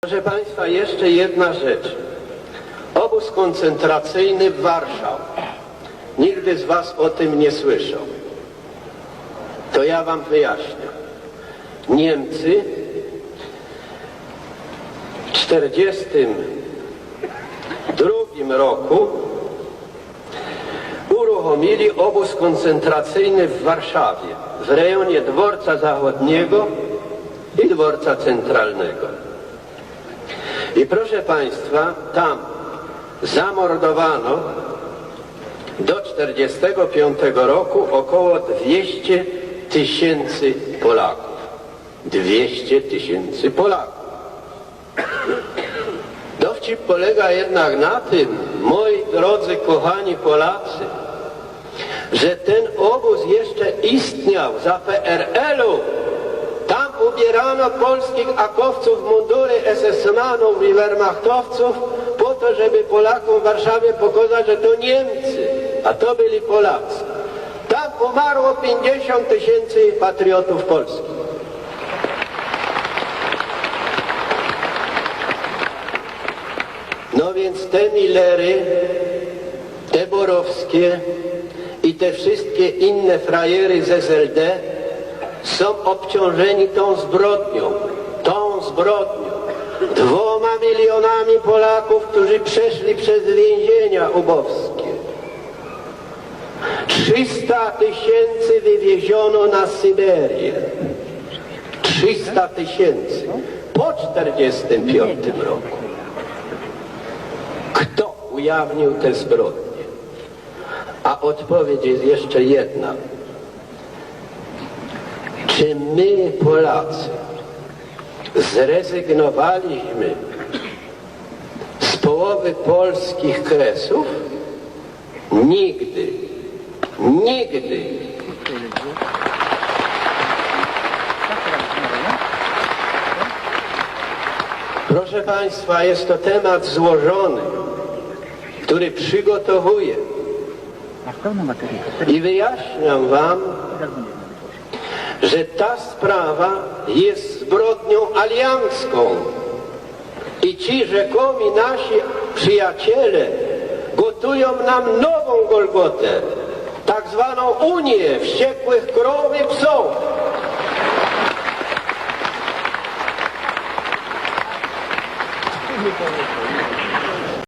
Proszę Państwa, jeszcze jedna rzecz. Obóz koncentracyjny w Warszawie. Nigdy z Was o tym nie słyszał. To ja Wam wyjaśnię. Niemcy w 1942 roku uruchomili obóz koncentracyjny w Warszawie, w rejonie dworca zachodniego i dworca centralnego. I proszę Państwa, tam zamordowano do 1945 roku około 200 tysięcy Polaków. 200 tysięcy Polaków. Dowcip polega jednak na tym, moi drodzy, kochani Polacy, że ten obóz jeszcze istniał za PRL-u. Tam ubierano polskich akowców mundury SS-manów i wehrmachtowców po to, żeby Polakom w Warszawie pokazać, że to Niemcy, a to byli Polacy. Tam umarło 50 tysięcy patriotów polskich. No więc te Millery, te Borowskie i te wszystkie inne frajery z SLD są obciążeni tą zbrodnią, tą zbrodnią. Dwoma milionami Polaków, którzy przeszli przez więzienia ubowskie. 300 tysięcy wywieziono na Syberię. 300 tysięcy po 45 roku. Kto ujawnił te zbrodnie? A odpowiedź jest jeszcze jedna. Czy my, Polacy, zrezygnowaliśmy z połowy polskich kresów? Nigdy. Nigdy. Proszę Państwa, jest to temat złożony, który przygotowuję i wyjaśniam Wam, że ta sprawa jest zbrodnią aliancką i ci rzekomi nasi przyjaciele gotują nam nową Golgotę, tak zwaną Unię wściekłych krów i psów.